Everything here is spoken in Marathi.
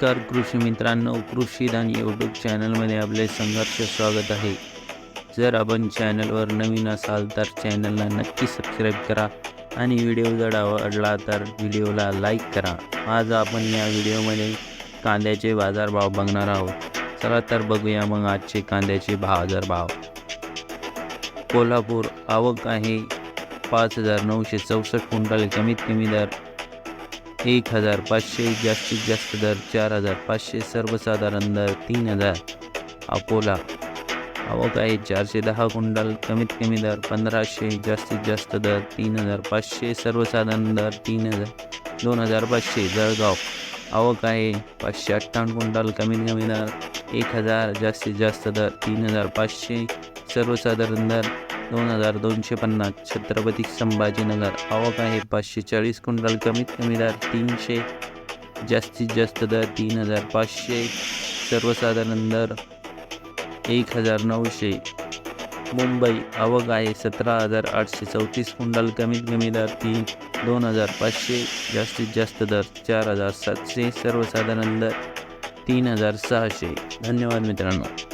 नमस्कार कृषी मित्रांनो कृषीदान यूट्यूब चॅनलमध्ये आपले संघर्ष स्वागत आहे. जर आपण चॅनलवर नवीन असाल तर चॅनलला नक्की सबस्क्राईब करा आणि व्हिडिओ जर आवडला तर व्हिडिओला लाईक करा. आज आपण या व्हिडिओमध्ये कांद्याचे बाजारभाव बघणार आहोत. चला तर बघूया मग आजचे कांद्याचे बाजारभाव. कोल्हापूर आवक आहे पाच हजार नऊशे चौसष्ट क्विंटल. कमीत कमी दर एक हजार पाचशे जास्तीत जास्त दर चार हजार पाचशे सर्वसाधारण दर तीन हजार अकोला. आवक आहे चारशे दहा क्विंटल कमीत कमी दर पंधराशे जास्तीत जास्त दर तीन हजार पाचशे सर्वसाधारण दर तीन हजार दोन हजार पाचशे जळगाव. आवक आहे पाचशे अठ्ठावन्न क्विंटल कमीत कमी दर एक हजार जास्तीत जास्त दर तीन हजार पाचशे सर्वसाधारण दर दोन हजार दोनशे पन्नास छत्रपती संभाजीनगर. आवक आहे पाचशे चाळीस क्विंटल कमीत कमी दर तीनशे जास्तीत जास्त दर तीन हजार पाचशे सर्वसाधारण दर एक हजार नऊशे. मुंबई आवक आहे सतरा हजार आठशे चौतीस क्विंटल कमीत कमी दर तीन दोन हजार पाचशे जास्तीत जास्त दर चार हजार सातशे सर्वसाधारण दर तीन हजार सहाशे. धन्यवाद मित्रांनो.